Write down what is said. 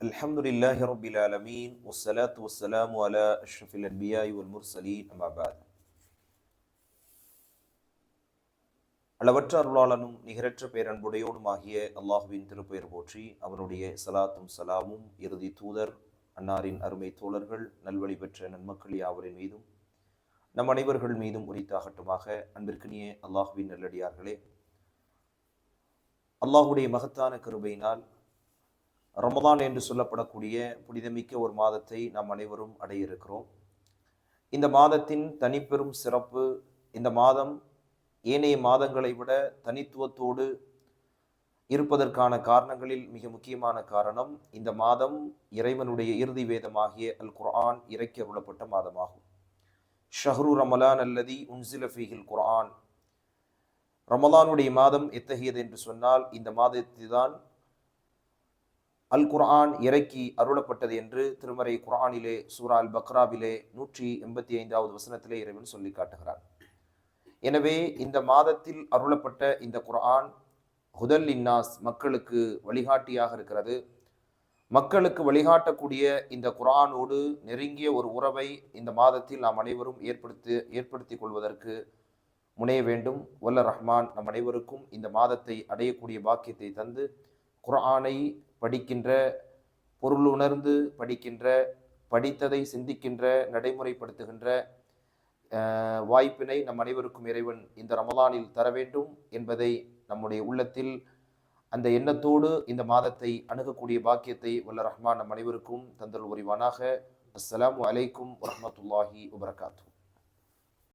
الحمد لله رب العالمين والصلاة والسلام على أشرف الأنبياء والمرسلين أما بعد அளவற்ற அருளாளனும் நிகரற்ற பேரன்புடையோடும் ஆகிய அல்லாஹுவின் திருப்பெயர் போற்றி அவருடைய சலாத்தும் சலாமும் இறுதி தூதர் அன்னாரின் அருமை தோழர்கள் நல்வழி பெற்ற நன்மக்கள் யாவரின் மீதும் நம் அனைவர்கள் மீதும் உரித்தாகட்டுமாக அன்பிற்கினிய அல்லாஹுவின் நல்லடியார்களே அல்லாஹுடைய மகத்தான கிருபையினால் ரமதான் என்று சொல்லப்படக்கூடிய புனிதமிக்க ஒரு மாதத்தை நாம் அனைவரும் அடைய இருக்கிறோம் இந்த மாதத்தின் தனிப்பெரும் சிறப்பு இந்த மாதம் ஏனைய மாதங்களை விட தனித்துவத்தோடு இருப்பதற்கான காரணங்களில் மிக முக்கியமான காரணம் இந்த மாதம் இறைவனுடைய இறுதி வேதமாகிய அல் குர்ஆன் இறக்கி அருளப்பட்ட மாதமாகும். ஷஹ்ரு ரமலான் அல்லதி உன்சில ஃபீஹில் குர்ஆன். ரமலானுடைய மாதம் எத்தகையது என்று சொன்னால் இந்த மாதத்தில்தான் அல் குர்ஆன் இறக்கி அருளப்பட்டது என்று திருமறை குர்ஆனிலே சூரா அல் பக்ராவிலே நூற்றி எண்பத்தி ஐந்தாவது வசனத்திலே இறைவன் சொல்லி காட்டுகிறார். எனவே இந்த மாதத்தில் அருளப்பட்ட இந்த குர்ஆன் ஹுதல் இன்னாஸ் மக்களுக்கு வழிகாட்டியாக இருக்கிறது. மக்களுக்கு வழிகாட்டக்கூடிய இந்த குர்ஆனோடு நெருங்கிய ஒரு உறவை இந்த மாதத்தில் நாம் அனைவரும் ஏற்படுத்தி ஏற்படுத்தி கொள்வதற்கு முனைய வேண்டும். வல்ல ரஹ்மான் நம் அனைவருக்கும் இந்த மாதத்தை அடையக்கூடிய பாக்கியத்தை தந்து குர்ஆனை படிக்கின்ற பொருளுணர்ந்து படிக்கின்ற படித்ததை சிந்திக்கின்ற நடைமுறைப்படுத்துகின்ற வாய்ப்பினை நம் அனைவருக்கும் இறைவன் இந்த ரமலானில் தர வேண்டும் என்பதை நம்முடைய உள்ளத்தில் அந்த எண்ணத்தோடு இந்த மாதத்தை அணுகக்கூடிய பாக்கியத்தை வல்ல ரஹ்மான் நம் அனைவருக்கும் தந்தல் உரிவானாக அஸ்லாம் அலைக்கும் வரமத்துல்லாஹி வபரகாத்து